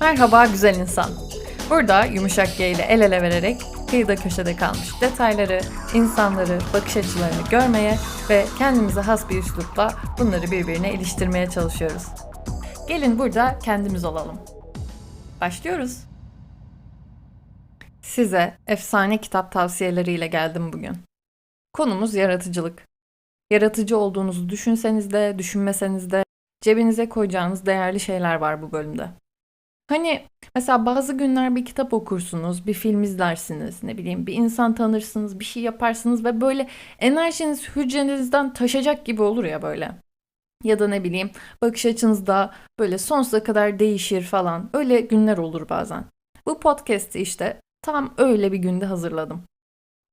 Merhaba güzel insan. Burada yumuşak G ile el ele vererek kıyıda köşede kalmış detayları, insanları, bakış açılarını görmeye ve kendimize has bir üslupla bunları birbirine iliştirmeye çalışıyoruz. Gelin burada kendimiz olalım. Başlıyoruz. Size efsane kitap tavsiyeleriyle geldim bugün. Konumuz yaratıcılık. Yaratıcı olduğunuzu düşünseniz de, düşünmeseniz de cebinize koyacağınız değerli şeyler var bu bölümde. Hani mesela bazı günler bir kitap okursunuz, bir film izlersiniz, ne bileyim bir insan tanırsınız, bir şey yaparsınız ve böyle enerjiniz hücrenizden taşacak gibi olur ya böyle. Ya da ne bileyim bakış açınız da böyle sonsuza kadar değişir falan. Öyle günler olur bazen. Bu podcast'i işte tam öyle bir günde hazırladım.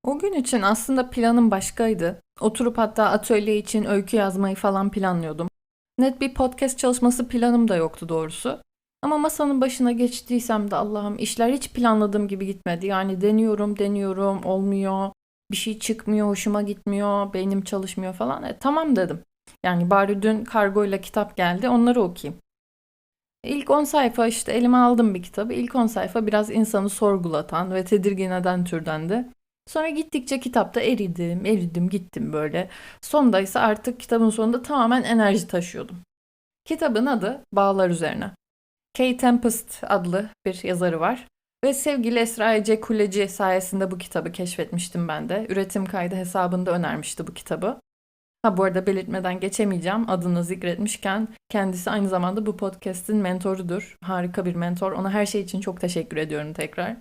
O gün için aslında planım başkaydı. Oturup hatta atölye için öykü yazmayı falan planlıyordum. Net bir podcast çalışması planım da yoktu doğrusu. Ama masanın başına geçtiysem de Allah'ım işler hiç planladığım gibi gitmedi. Yani deniyorum, deniyorum, olmuyor. Bir şey çıkmıyor, hoşuma gitmiyor, beynim çalışmıyor falan. E, tamam dedim. Yani bari dün kargoyla kitap geldi, onları okuyayım. İlk 10 sayfa işte elime aldım bir kitabı. İlk 10 sayfa biraz insanı sorgulatan ve tedirgin eden türdendi. Sonra gittikçe kitapta eridim, eridim, gittim böyle. Sonda ise artık kitabın sonunda tamamen enerji taşıyordum. Kitabın adı Bağlar Üzerine. Kay Tempest adlı bir yazarı var. Ve sevgili Esra Ece Kuleci sayesinde bu kitabı keşfetmiştim ben de. Üretim kaydı hesabında önermişti bu kitabı. Ha bu arada belirtmeden geçemeyeceğim. Adını zikretmişken kendisi aynı zamanda bu podcast'in mentorudur. Harika bir mentor. Ona her şey için çok teşekkür ediyorum tekrar.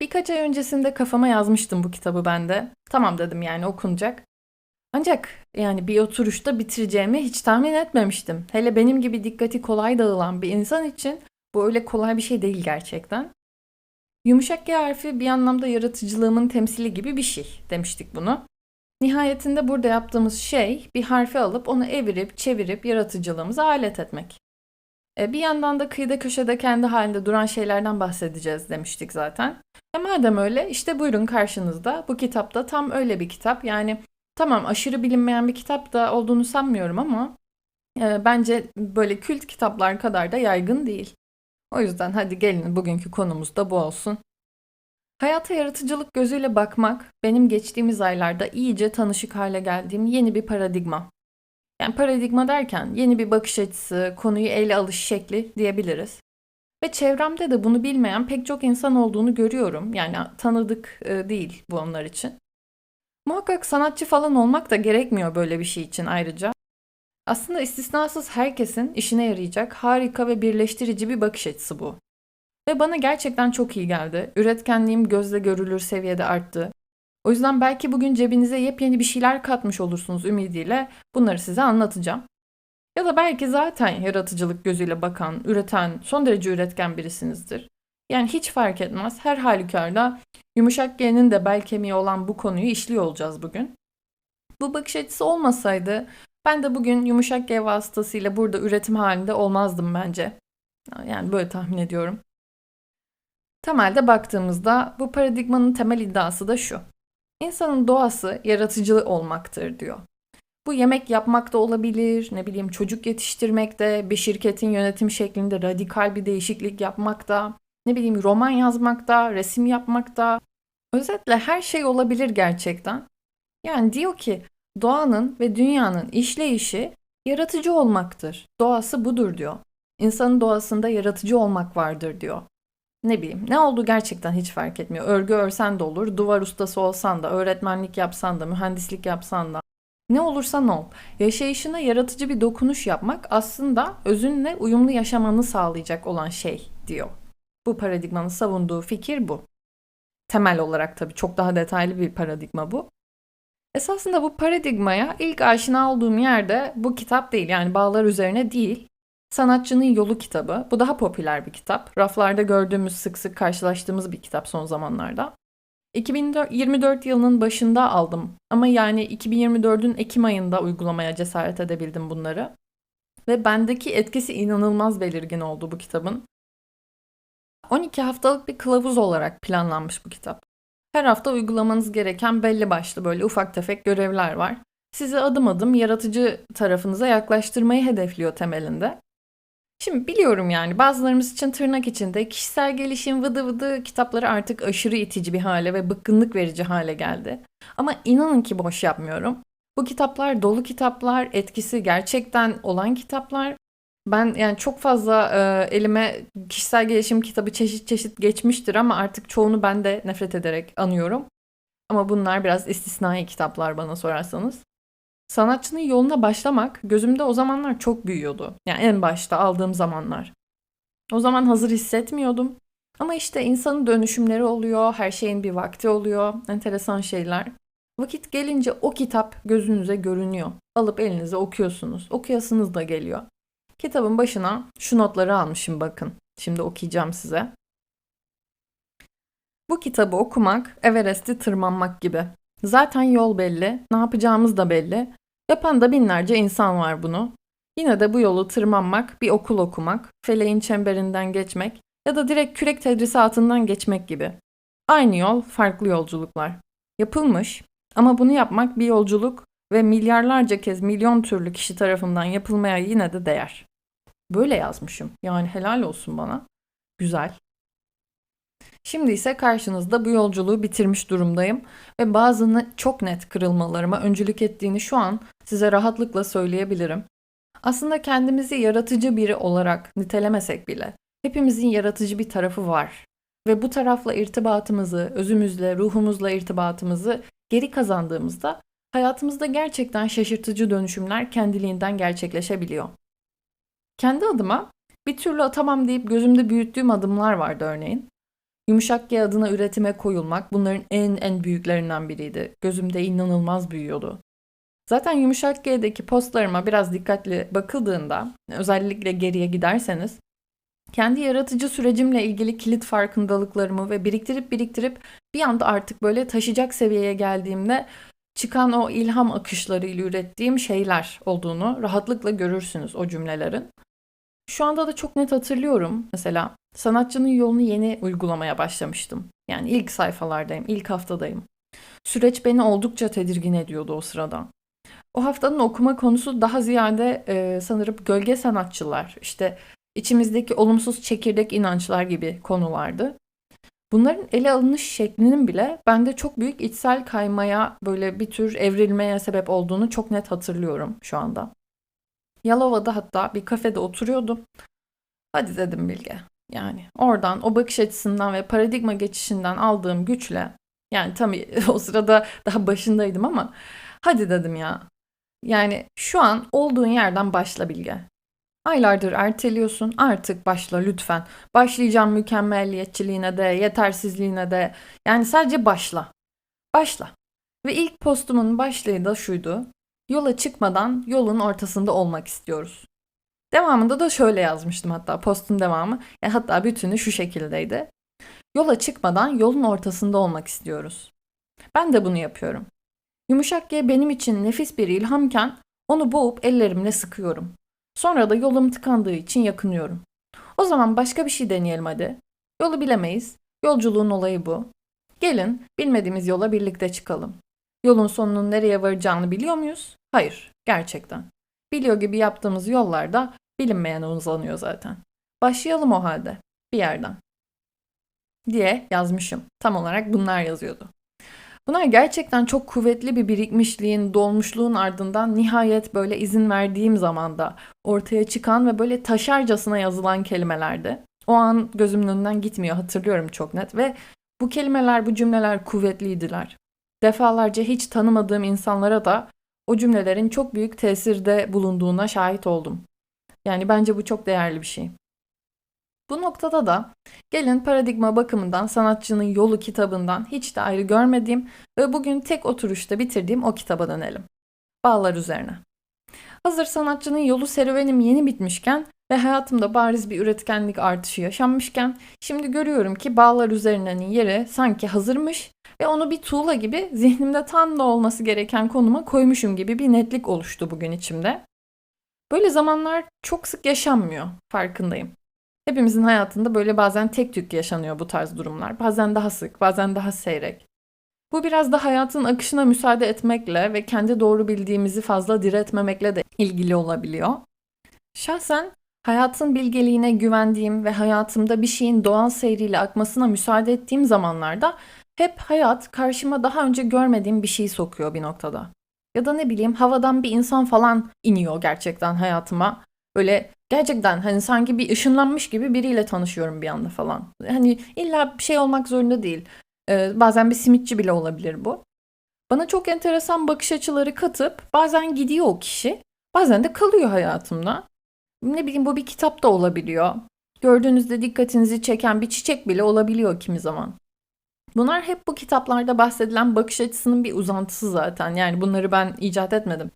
Birkaç ay öncesinde kafama yazmıştım bu kitabı ben de. Tamam dedim yani okunacak. Ancak yani bir oturuşta bitireceğimi hiç tahmin etmemiştim. Hele benim gibi dikkati kolay dağılan bir insan için bu öyle kolay bir şey değil gerçekten. Yumuşak G harfi bir anlamda yaratıcılığımın temsili gibi bir şey demiştik bunu. Nihayetinde burada yaptığımız şey bir harfi alıp onu evirip çevirip yaratıcılığımıza alet etmek. E, bir yandan da kıyıda köşede kendi halinde duran şeylerden bahsedeceğiz demiştik zaten. E madem öyle işte buyurun karşınızda bu kitapta tam öyle bir kitap. Yani tamam aşırı bilinmeyen bir kitap da olduğunu sanmıyorum ama e, bence böyle kült kitaplar kadar da yaygın değil. O yüzden hadi gelin bugünkü konumuz da bu olsun. Hayata yaratıcılık gözüyle bakmak benim geçtiğimiz aylarda iyice tanışık hale geldiğim yeni bir paradigma. Yani paradigma derken yeni bir bakış açısı, konuyu ele alış şekli diyebiliriz. Ve çevremde de bunu bilmeyen pek çok insan olduğunu görüyorum. Yani tanıdık e, değil bu onlar için. Muhakkak sanatçı falan olmak da gerekmiyor böyle bir şey için ayrıca. Aslında istisnasız herkesin işine yarayacak harika ve birleştirici bir bakış açısı bu. Ve bana gerçekten çok iyi geldi. Üretkenliğim gözle görülür seviyede arttı. O yüzden belki bugün cebinize yepyeni bir şeyler katmış olursunuz ümidiyle bunları size anlatacağım. Ya da belki zaten yaratıcılık gözüyle bakan, üreten, son derece üretken birisinizdir. Yani hiç fark etmez. Her halükarda yumuşak G'nin de bel kemiği olan bu konuyu işliyor olacağız bugün. Bu bakış açısı olmasaydı ben de bugün yumuşak G vasıtasıyla burada üretim halinde olmazdım bence. Yani böyle tahmin ediyorum. Temelde baktığımızda bu paradigmanın temel iddiası da şu. İnsanın doğası yaratıcı olmaktır diyor. Bu yemek yapmak da olabilir, ne bileyim çocuk yetiştirmek de, bir şirketin yönetim şeklinde radikal bir değişiklik yapmak da, ne bileyim roman yazmak da, resim yapmak da. Özetle her şey olabilir gerçekten. Yani diyor ki doğanın ve dünyanın işleyişi yaratıcı olmaktır. Doğası budur diyor. İnsanın doğasında yaratıcı olmak vardır diyor ne bileyim ne oldu gerçekten hiç fark etmiyor. Örgü örsen de olur, duvar ustası olsan da, öğretmenlik yapsan da, mühendislik yapsan da. Ne olursan ol. Yaşayışına yaratıcı bir dokunuş yapmak aslında özünle uyumlu yaşamanı sağlayacak olan şey diyor. Bu paradigmanın savunduğu fikir bu. Temel olarak tabii çok daha detaylı bir paradigma bu. Esasında bu paradigmaya ilk aşina olduğum yerde bu kitap değil yani bağlar üzerine değil Sanatçının Yolu kitabı. Bu daha popüler bir kitap. Raflarda gördüğümüz sık sık karşılaştığımız bir kitap son zamanlarda. 2024 yılının başında aldım ama yani 2024'ün Ekim ayında uygulamaya cesaret edebildim bunları. Ve bendeki etkisi inanılmaz belirgin oldu bu kitabın. 12 haftalık bir kılavuz olarak planlanmış bu kitap. Her hafta uygulamanız gereken belli başlı böyle ufak tefek görevler var. Sizi adım adım yaratıcı tarafınıza yaklaştırmayı hedefliyor temelinde. Şimdi biliyorum yani bazılarımız için tırnak içinde kişisel gelişim vıdı vıdı kitapları artık aşırı itici bir hale ve bıkkınlık verici hale geldi. Ama inanın ki boş yapmıyorum. Bu kitaplar dolu kitaplar, etkisi gerçekten olan kitaplar. Ben yani çok fazla e, elime kişisel gelişim kitabı çeşit çeşit geçmiştir ama artık çoğunu ben de nefret ederek anıyorum. Ama bunlar biraz istisnai kitaplar bana sorarsanız. Sanatçının yoluna başlamak gözümde o zamanlar çok büyüyordu. Yani en başta aldığım zamanlar. O zaman hazır hissetmiyordum. Ama işte insanın dönüşümleri oluyor, her şeyin bir vakti oluyor, enteresan şeyler. Vakit gelince o kitap gözünüze görünüyor. Alıp elinize okuyorsunuz. Okuyasınız da geliyor. Kitabın başına şu notları almışım bakın. Şimdi okuyacağım size. Bu kitabı okumak Everest'i tırmanmak gibi. Zaten yol belli, ne yapacağımız da belli. Yapan da binlerce insan var bunu. Yine de bu yolu tırmanmak, bir okul okumak, feleğin çemberinden geçmek ya da direkt kürek tedrisatından geçmek gibi. Aynı yol, farklı yolculuklar. Yapılmış ama bunu yapmak bir yolculuk ve milyarlarca kez milyon türlü kişi tarafından yapılmaya yine de değer. Böyle yazmışım. Yani helal olsun bana. Güzel. Şimdi ise karşınızda bu yolculuğu bitirmiş durumdayım ve bazı çok net kırılmalarıma öncülük ettiğini şu an size rahatlıkla söyleyebilirim. Aslında kendimizi yaratıcı biri olarak nitelemesek bile hepimizin yaratıcı bir tarafı var ve bu tarafla irtibatımızı, özümüzle, ruhumuzla irtibatımızı geri kazandığımızda hayatımızda gerçekten şaşırtıcı dönüşümler kendiliğinden gerçekleşebiliyor. Kendi adıma bir türlü atamam deyip gözümde büyüttüğüm adımlar vardı örneğin. Yumuşak G adına üretime koyulmak bunların en en büyüklerinden biriydi. Gözümde inanılmaz büyüyordu. Zaten Yumuşak G'deki postlarıma biraz dikkatli bakıldığında, özellikle geriye giderseniz, kendi yaratıcı sürecimle ilgili kilit farkındalıklarımı ve biriktirip biriktirip bir anda artık böyle taşıyacak seviyeye geldiğimde çıkan o ilham akışlarıyla ürettiğim şeyler olduğunu rahatlıkla görürsünüz o cümlelerin. Şu anda da çok net hatırlıyorum. Mesela sanatçının yolunu yeni uygulamaya başlamıştım. Yani ilk sayfalardayım, ilk haftadayım. Süreç beni oldukça tedirgin ediyordu o sırada. O haftanın okuma konusu daha ziyade e, sanırım gölge sanatçılar, işte içimizdeki olumsuz çekirdek inançlar gibi konulardı. Bunların ele alınış şeklinin bile bende çok büyük içsel kaymaya, böyle bir tür evrilmeye sebep olduğunu çok net hatırlıyorum şu anda. Yalova'da hatta bir kafede oturuyordum. Hadi dedim Bilge. Yani oradan o bakış açısından ve paradigma geçişinden aldığım güçle yani tabii o sırada daha başındaydım ama hadi dedim ya. Yani şu an olduğun yerden başla Bilge. Aylardır erteliyorsun artık başla lütfen. Başlayacağım mükemmelliyetçiliğine de yetersizliğine de yani sadece başla. Başla. Ve ilk postumun başlığı da şuydu. Yola çıkmadan yolun ortasında olmak istiyoruz. Devamında da şöyle yazmıştım hatta postun devamı. Yani hatta bütünü şu şekildeydi. Yola çıkmadan yolun ortasında olmak istiyoruz. Ben de bunu yapıyorum. Yumuşak G benim için nefis bir ilhamken onu boğup ellerimle sıkıyorum. Sonra da yolum tıkandığı için yakınıyorum. O zaman başka bir şey deneyelim hadi. Yolu bilemeyiz. Yolculuğun olayı bu. Gelin bilmediğimiz yola birlikte çıkalım. Yolun sonunun nereye varacağını biliyor muyuz? Hayır, gerçekten. Biliyor gibi yaptığımız yollarda bilinmeyen uzanıyor zaten. Başlayalım o halde, bir yerden. Diye yazmışım. Tam olarak bunlar yazıyordu. Bunlar gerçekten çok kuvvetli bir birikmişliğin, dolmuşluğun ardından nihayet böyle izin verdiğim zamanda ortaya çıkan ve böyle taşarcasına yazılan kelimelerdi. O an gözümün önünden gitmiyor hatırlıyorum çok net ve bu kelimeler, bu cümleler kuvvetliydiler. Defalarca hiç tanımadığım insanlara da o cümlelerin çok büyük tesirde bulunduğuna şahit oldum. Yani bence bu çok değerli bir şey. Bu noktada da gelin paradigma bakımından sanatçının yolu kitabından hiç de ayrı görmediğim ve bugün tek oturuşta bitirdiğim o kitaba dönelim. Bağlar üzerine. Hazır sanatçının yolu serüvenim yeni bitmişken ve hayatımda bariz bir üretkenlik artışı yaşanmışken şimdi görüyorum ki bağlar üzerinenin yeri sanki hazırmış ve onu bir tuğla gibi zihnimde tam da olması gereken konuma koymuşum gibi bir netlik oluştu bugün içimde. Böyle zamanlar çok sık yaşanmıyor farkındayım. Hepimizin hayatında böyle bazen tek tük yaşanıyor bu tarz durumlar. Bazen daha sık, bazen daha seyrek. Bu biraz da hayatın akışına müsaade etmekle ve kendi doğru bildiğimizi fazla diretmemekle de ilgili olabiliyor. Şahsen Hayatın bilgeliğine güvendiğim ve hayatımda bir şeyin doğal seyriyle akmasına müsaade ettiğim zamanlarda hep hayat karşıma daha önce görmediğim bir şey sokuyor bir noktada. Ya da ne bileyim havadan bir insan falan iniyor gerçekten hayatıma. Böyle gerçekten hani sanki bir ışınlanmış gibi biriyle tanışıyorum bir anda falan. Hani illa bir şey olmak zorunda değil. Ee, bazen bir simitçi bile olabilir bu. Bana çok enteresan bakış açıları katıp bazen gidiyor o kişi. Bazen de kalıyor hayatımda. Ne bileyim bu bir kitap da olabiliyor. Gördüğünüzde dikkatinizi çeken bir çiçek bile olabiliyor kimi zaman. Bunlar hep bu kitaplarda bahsedilen bakış açısının bir uzantısı zaten. Yani bunları ben icat etmedim.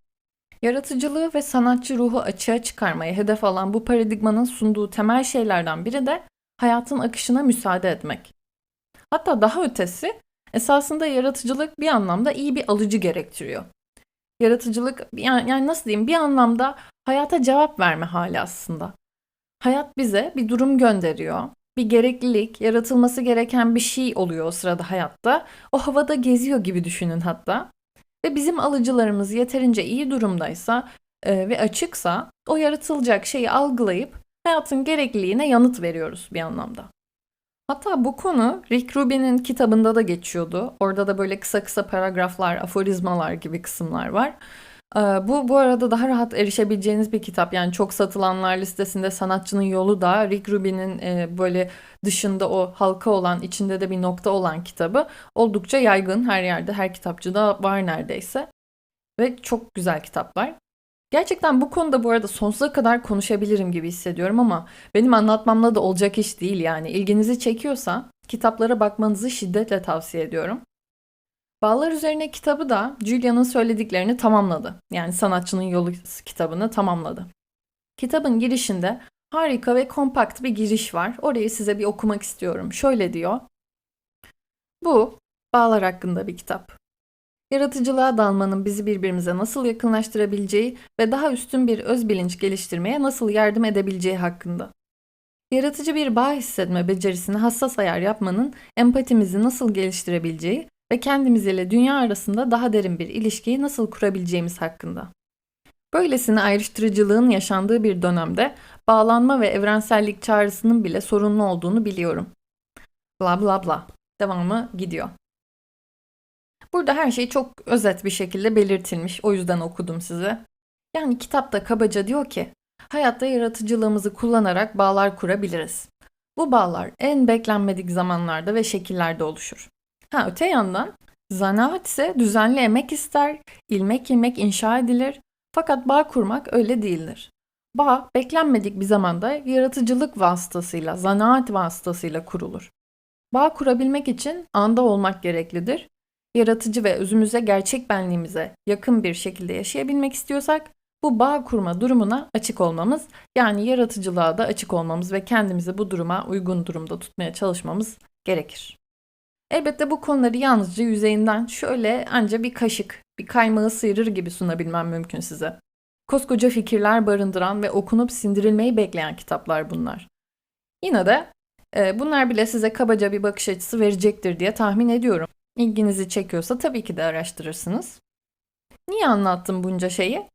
Yaratıcılığı ve sanatçı ruhu açığa çıkarmayı hedef alan bu paradigmanın sunduğu temel şeylerden biri de hayatın akışına müsaade etmek. Hatta daha ötesi esasında yaratıcılık bir anlamda iyi bir alıcı gerektiriyor. Yaratıcılık yani, nasıl diyeyim bir anlamda hayata cevap verme hali aslında. Hayat bize bir durum gönderiyor. Bir gereklilik, yaratılması gereken bir şey oluyor o sırada hayatta. O havada geziyor gibi düşünün hatta. Ve bizim alıcılarımız yeterince iyi durumdaysa e, ve açıksa o yaratılacak şeyi algılayıp hayatın gerekliliğine yanıt veriyoruz bir anlamda. Hatta bu konu Rick Rubin'in kitabında da geçiyordu. Orada da böyle kısa kısa paragraflar, aforizmalar gibi kısımlar var. Ee, bu bu arada daha rahat erişebileceğiniz bir kitap. Yani çok satılanlar listesinde Sanatçının Yolu da Rick Rubin'in e, böyle dışında o halka olan, içinde de bir nokta olan kitabı oldukça yaygın her yerde, her kitapçıda var neredeyse. Ve çok güzel kitaplar. Gerçekten bu konuda bu arada sonsuza kadar konuşabilirim gibi hissediyorum ama benim anlatmamla da olacak iş değil yani. İlginizi çekiyorsa kitaplara bakmanızı şiddetle tavsiye ediyorum. Bağlar üzerine kitabı da Julia'nın söylediklerini tamamladı. Yani Sanatçının Yolu kitabını tamamladı. Kitabın girişinde harika ve kompakt bir giriş var. Orayı size bir okumak istiyorum. Şöyle diyor. Bu bağlar hakkında bir kitap. Yaratıcılığa dalmanın bizi birbirimize nasıl yakınlaştırabileceği ve daha üstün bir öz bilinç geliştirmeye nasıl yardım edebileceği hakkında. Yaratıcı bir bağ hissetme becerisini hassas ayar yapmanın empatimizi nasıl geliştirebileceği ve kendimiz ile dünya arasında daha derin bir ilişkiyi nasıl kurabileceğimiz hakkında. Böylesine ayrıştırıcılığın yaşandığı bir dönemde bağlanma ve evrensellik çağrısının bile sorunlu olduğunu biliyorum. Bla bla bla. Devamı gidiyor. Burada her şey çok özet bir şekilde belirtilmiş. O yüzden okudum size. Yani kitapta kabaca diyor ki, hayatta yaratıcılığımızı kullanarak bağlar kurabiliriz. Bu bağlar en beklenmedik zamanlarda ve şekillerde oluşur. Ha öte yandan zanaat ise düzenli emek ister, ilmek ilmek inşa edilir. Fakat bağ kurmak öyle değildir. Bağ beklenmedik bir zamanda yaratıcılık vasıtasıyla, zanaat vasıtasıyla kurulur. Bağ kurabilmek için anda olmak gereklidir. Yaratıcı ve özümüze, gerçek benliğimize yakın bir şekilde yaşayabilmek istiyorsak bu bağ kurma durumuna açık olmamız, yani yaratıcılığa da açık olmamız ve kendimizi bu duruma uygun durumda tutmaya çalışmamız gerekir. Elbette bu konuları yalnızca yüzeyinden şöyle anca bir kaşık, bir kaymağı sıyırır gibi sunabilmem mümkün size. Koskoca fikirler barındıran ve okunup sindirilmeyi bekleyen kitaplar bunlar. Yine de e, bunlar bile size kabaca bir bakış açısı verecektir diye tahmin ediyorum. İlginizi çekiyorsa tabii ki de araştırırsınız. Niye anlattım bunca şeyi?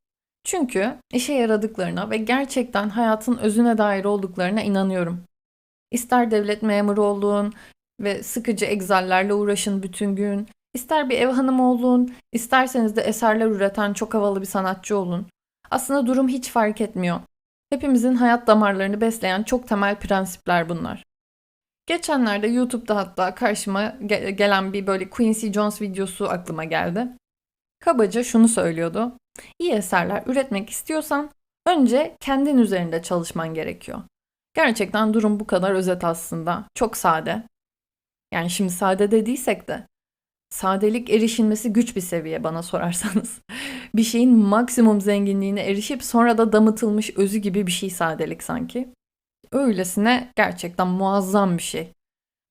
Çünkü işe yaradıklarına ve gerçekten hayatın özüne dair olduklarına inanıyorum. İster devlet memuru olun, ve sıkıcı egzallerle uğraşın bütün gün. İster bir ev hanımı olun, isterseniz de eserler üreten çok havalı bir sanatçı olun. Aslında durum hiç fark etmiyor. Hepimizin hayat damarlarını besleyen çok temel prensipler bunlar. Geçenlerde YouTube'da hatta karşıma ge- gelen bir böyle Quincy Jones videosu aklıma geldi. Kabaca şunu söylüyordu. İyi eserler üretmek istiyorsan önce kendin üzerinde çalışman gerekiyor. Gerçekten durum bu kadar özet aslında. Çok sade. Yani şimdi sade dediysek de sadelik erişilmesi güç bir seviye bana sorarsanız. bir şeyin maksimum zenginliğine erişip sonra da damıtılmış özü gibi bir şey sadelik sanki. Öylesine gerçekten muazzam bir şey.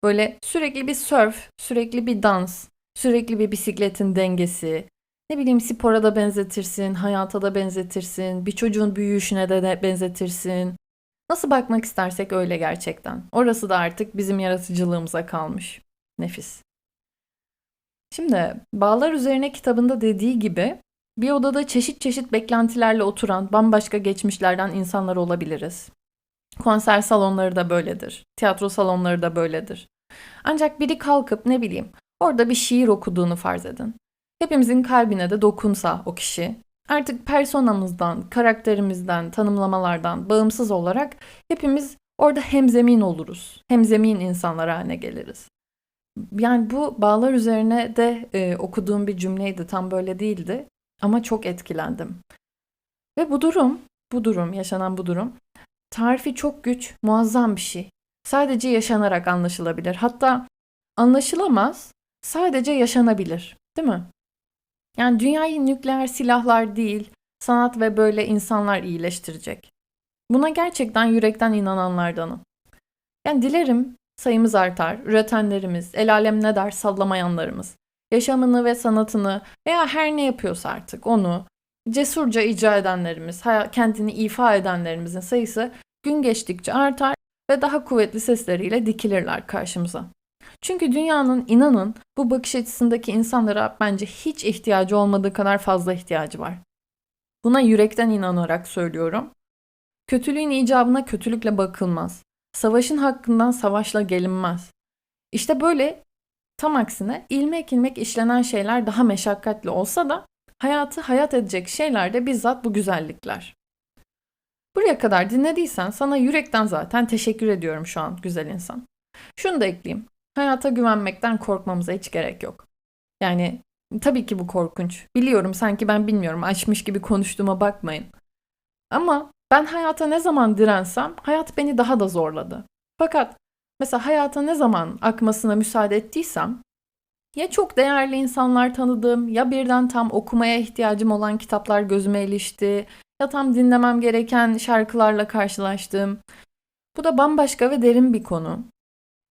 Böyle sürekli bir surf, sürekli bir dans, sürekli bir bisikletin dengesi, ne bileyim spora da benzetirsin, hayata da benzetirsin, bir çocuğun büyüyüşüne de benzetirsin. Nasıl bakmak istersek öyle gerçekten. Orası da artık bizim yaratıcılığımıza kalmış. Nefis. Şimdi Bağlar Üzerine kitabında dediği gibi bir odada çeşit çeşit beklentilerle oturan bambaşka geçmişlerden insanlar olabiliriz. Konser salonları da böyledir. Tiyatro salonları da böyledir. Ancak biri kalkıp ne bileyim orada bir şiir okuduğunu farz edin. Hepimizin kalbine de dokunsa o kişi. Artık personamızdan, karakterimizden, tanımlamalardan bağımsız olarak hepimiz orada hemzemin oluruz. Hemzemin insanlar haline geliriz. Yani bu bağlar üzerine de e, okuduğum bir cümleydi. Tam böyle değildi ama çok etkilendim. Ve bu durum, bu durum, yaşanan bu durum tarifi çok güç, muazzam bir şey. Sadece yaşanarak anlaşılabilir. Hatta anlaşılamaz, sadece yaşanabilir. Değil mi? Yani dünyayı nükleer silahlar değil, sanat ve böyle insanlar iyileştirecek. Buna gerçekten yürekten inananlardanım. Yani dilerim sayımız artar, üretenlerimiz, el alem ne der sallamayanlarımız, yaşamını ve sanatını veya her ne yapıyorsa artık onu cesurca icra edenlerimiz, kendini ifa edenlerimizin sayısı gün geçtikçe artar ve daha kuvvetli sesleriyle dikilirler karşımıza. Çünkü dünyanın inanın bu bakış açısındaki insanlara bence hiç ihtiyacı olmadığı kadar fazla ihtiyacı var. Buna yürekten inanarak söylüyorum. Kötülüğün icabına kötülükle bakılmaz. Savaşın hakkından savaşla gelinmez. İşte böyle tam aksine ilmek ilmek işlenen şeyler daha meşakkatli olsa da hayatı hayat edecek şeyler de bizzat bu güzellikler. Buraya kadar dinlediysen sana yürekten zaten teşekkür ediyorum şu an güzel insan. Şunu da ekleyeyim. Hayata güvenmekten korkmamıza hiç gerek yok. Yani tabii ki bu korkunç. Biliyorum sanki ben bilmiyorum açmış gibi konuştuğuma bakmayın. Ama ben hayata ne zaman dirensem hayat beni daha da zorladı. Fakat mesela hayata ne zaman akmasına müsaade ettiysem ya çok değerli insanlar tanıdım ya birden tam okumaya ihtiyacım olan kitaplar gözüme ilişti ya tam dinlemem gereken şarkılarla karşılaştım. Bu da bambaşka ve derin bir konu.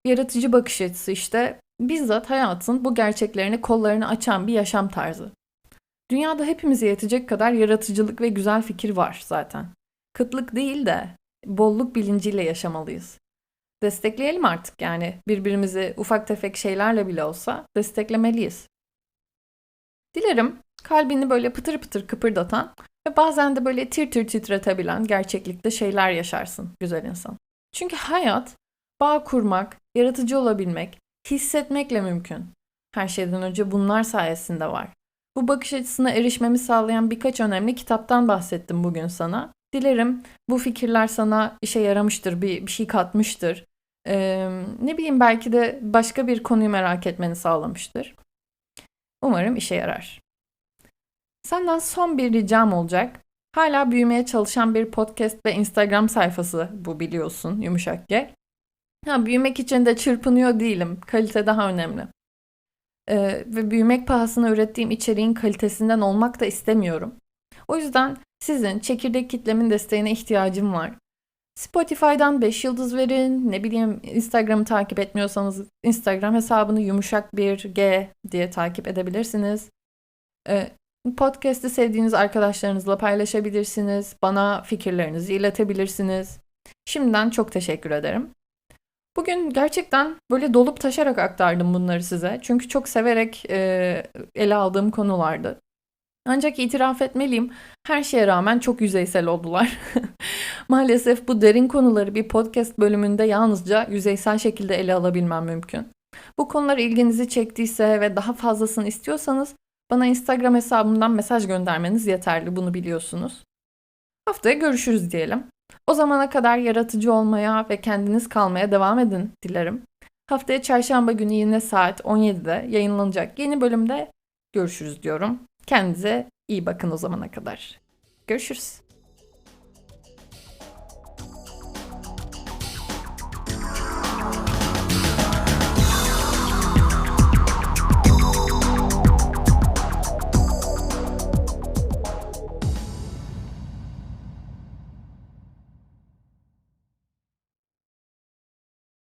Yaratıcı bakış açısı işte bizzat hayatın bu gerçeklerini kollarını açan bir yaşam tarzı. Dünyada hepimize yetecek kadar yaratıcılık ve güzel fikir var zaten. Kıtlık değil de bolluk bilinciyle yaşamalıyız. Destekleyelim artık yani birbirimizi ufak tefek şeylerle bile olsa desteklemeliyiz. Dilerim kalbini böyle pıtır pıtır kıpırdatan ve bazen de böyle tir tir titretebilen gerçeklikte şeyler yaşarsın güzel insan. Çünkü hayat bağ kurmak, yaratıcı olabilmek, hissetmekle mümkün. Her şeyden önce bunlar sayesinde var. Bu bakış açısına erişmemi sağlayan birkaç önemli kitaptan bahsettim bugün sana. Dilerim bu fikirler sana işe yaramıştır, bir, bir şey katmıştır. Ee, ne bileyim belki de başka bir konuyu merak etmeni sağlamıştır. Umarım işe yarar. Senden son bir ricam olacak. Hala büyümeye çalışan bir podcast ve Instagram sayfası bu biliyorsun Yumuşak G. Ha, büyümek için de çırpınıyor değilim. Kalite daha önemli. Ee, ve büyümek pahasına ürettiğim içeriğin kalitesinden olmak da istemiyorum. O yüzden sizin çekirdek kitlemin desteğine ihtiyacım var. Spotify'dan 5 yıldız verin. Ne bileyim Instagram'ı takip etmiyorsanız Instagram hesabını yumuşak bir G diye takip edebilirsiniz. Ee, podcast'i sevdiğiniz arkadaşlarınızla paylaşabilirsiniz. Bana fikirlerinizi iletebilirsiniz. Şimdiden çok teşekkür ederim. Bugün gerçekten böyle dolup taşarak aktardım bunları size. Çünkü çok severek e, ele aldığım konulardı. Ancak itiraf etmeliyim her şeye rağmen çok yüzeysel oldular. Maalesef bu derin konuları bir podcast bölümünde yalnızca yüzeysel şekilde ele alabilmem mümkün. Bu konular ilginizi çektiyse ve daha fazlasını istiyorsanız bana Instagram hesabımdan mesaj göndermeniz yeterli bunu biliyorsunuz. Haftaya görüşürüz diyelim. O zamana kadar yaratıcı olmaya ve kendiniz kalmaya devam edin dilerim. Haftaya çarşamba günü yine saat 17'de yayınlanacak yeni bölümde görüşürüz diyorum. Kendinize iyi bakın o zamana kadar. Görüşürüz.